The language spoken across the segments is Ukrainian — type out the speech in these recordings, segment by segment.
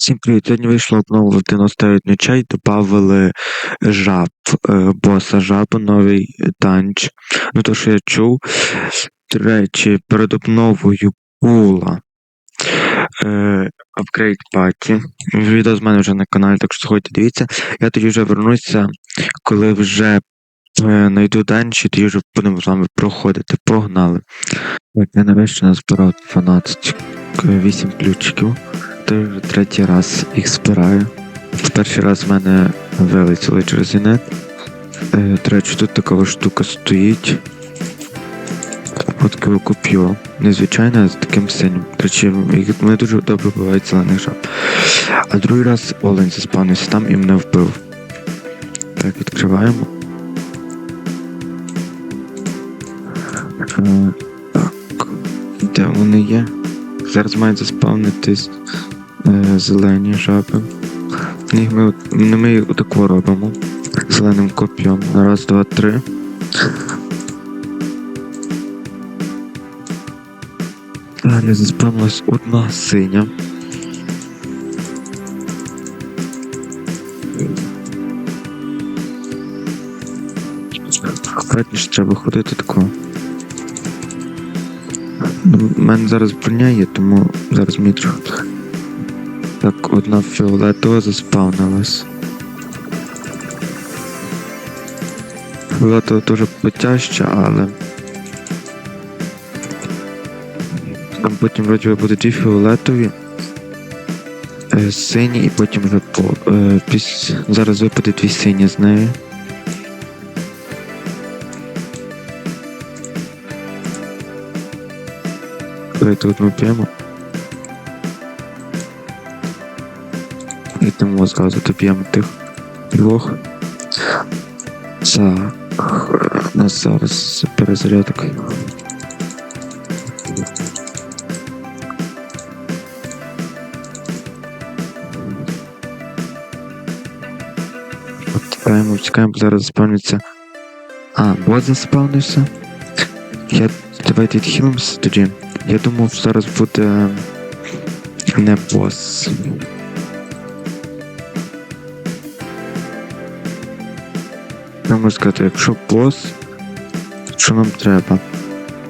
Всім привіт! Сьогодні вийшло обновити настають чай, додали жаб, е, боса жабу, новий танч. Ну то, що я чув. До речі, перед обновою була е, апгрейд паті. Відео з мене вже на каналі, так що заходьте, дивіться. Я тоді вже вернуся, коли вже е, знайду данчі, тоді вже будемо з вами проходити. Погнали. Так, я нарешті назбирав 12 8 ключиків. Це вже третій раз їх збираю. Перший раз в мене вилетіли через інет. Е, До речі, тут така штука стоїть. От коп'ю. Незвичайне, з таким синім. До речі, вони дуже добре вбивають зелених жаб. А другий раз олень заспавнився там і мене вбив. Так, відкриваємо. Е, Так. Де вони є? Зараз мають заспавнитись е, зелені жаби. Їх ми, ну, ми їх робимо. Зеленим коп'єм. Раз, два, три. Далі заспавнилась одна синя. Аккуратніше треба ходити тако. Ну, У мене зараз броня є, тому зараз мені трохи. Так, одна фіолетова заспавнилась. Фіолетова дуже потяжча, але. Там потім вроді буде дві фіолетові. е, Сині і потім вже по. Е, піс... Зараз випаде дві сині з неї. Давайте одну п'ємо. І тому зразу доб'ємо тих двох. Так. У нас зараз перезарядок. Чекаємо, чекаємо, зараз заспавниться. А, бот заспавнився. Я давайте відхилимося тоді. Я думав, зараз буде не бос. Я можу сказати, якщо бос, що нам треба?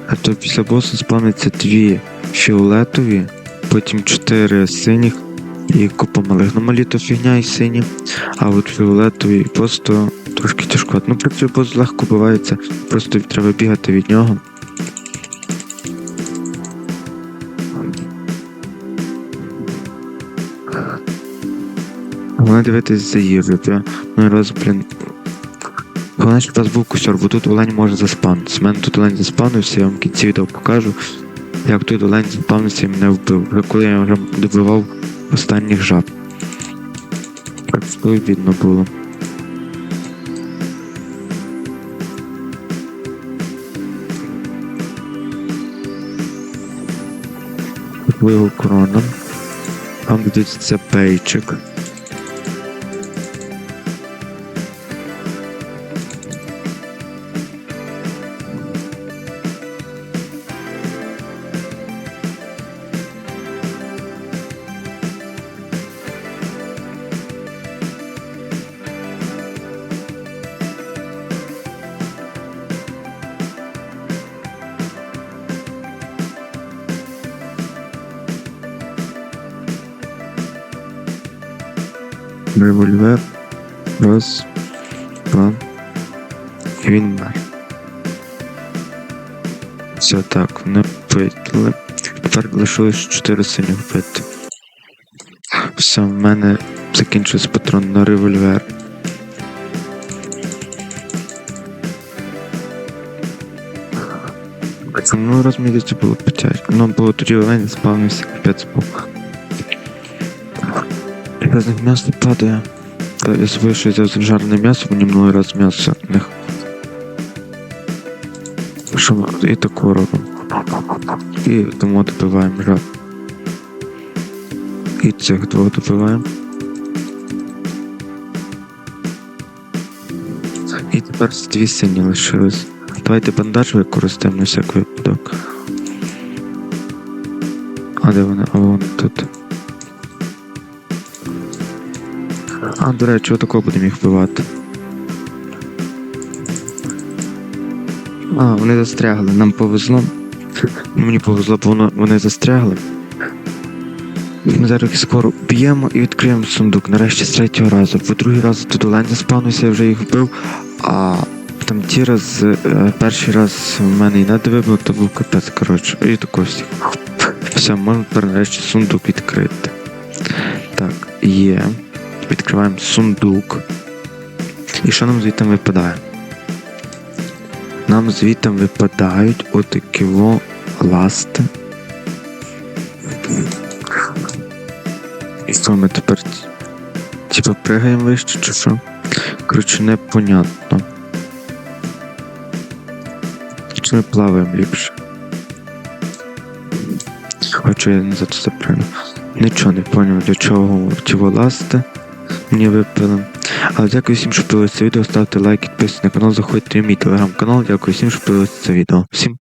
А то після босу спавниться дві фіолетові, потім чотири синіх і купа малих. Ну малі то фігня і сині, а от фіолетові просто трошки тяжко. Ну, працює бос легко бувається, просто треба бігати від нього. Головне дивитись за їжею. Я ну раз, блін. Головне, щоб у вас був кусер, бо тут олень може заспавнитися. У мене тут олень заспавнився, я вам в кінці відео покажу, як тут олень заспавнився і мене вбив. Коли я вже добивав останніх жаб. Так що видно було. Короном. Там дивиться пейчик. Револьвер. Раз. Два. І він мер. Все так, не питали. Тепер лишилось 4 синіх бити. Все, в мене закінчився патрон на револьвер. Ну, раз було потяжко. Ну, було тоді олень спавнився, капець був. Якраз них м'ясо падає. Та я собі що взяв жарне м'ясо, мені минулий раз м'ясо ми і таку робимо. І тому добиваємо жаб. І цих двох добиваємо. І тепер дві сині лишились. Давайте бандаж використаємо на всяк випадок. А де вони? А вон тут. А, до речі, отако будемо їх вбивати. А, вони застрягли, нам повезло. Мені повезло, бо воно, вони застрягли. Ми зараз скоро б'ємо і відкриємо сундук. Нарешті з третього разу. По другий раз тут олень заспавнився, я вже їх вбив. А там ті раз, е, перший раз в мене і не вибив, то був капець, коротше. І тако всіх. Все, можна нарешті сундук відкрити. Так, є. Відкриваємо сундук. І що нам звідти випадає? Нам звідти випадають отакі ласти. І що ми тепер типа пригаємо вище чи що? Коротше, непонятно. Чи ми плаваємо ліпше? Хоча я не за це правильно. Нічого не поняв, для чого ті воласти мені випили. Але дякую всім, що подивилися це відео. Ставте лайк, підписуйтесь на канал, заходьте в мій телеграм-канал. Дякую всім, що подивилися це відео. Всім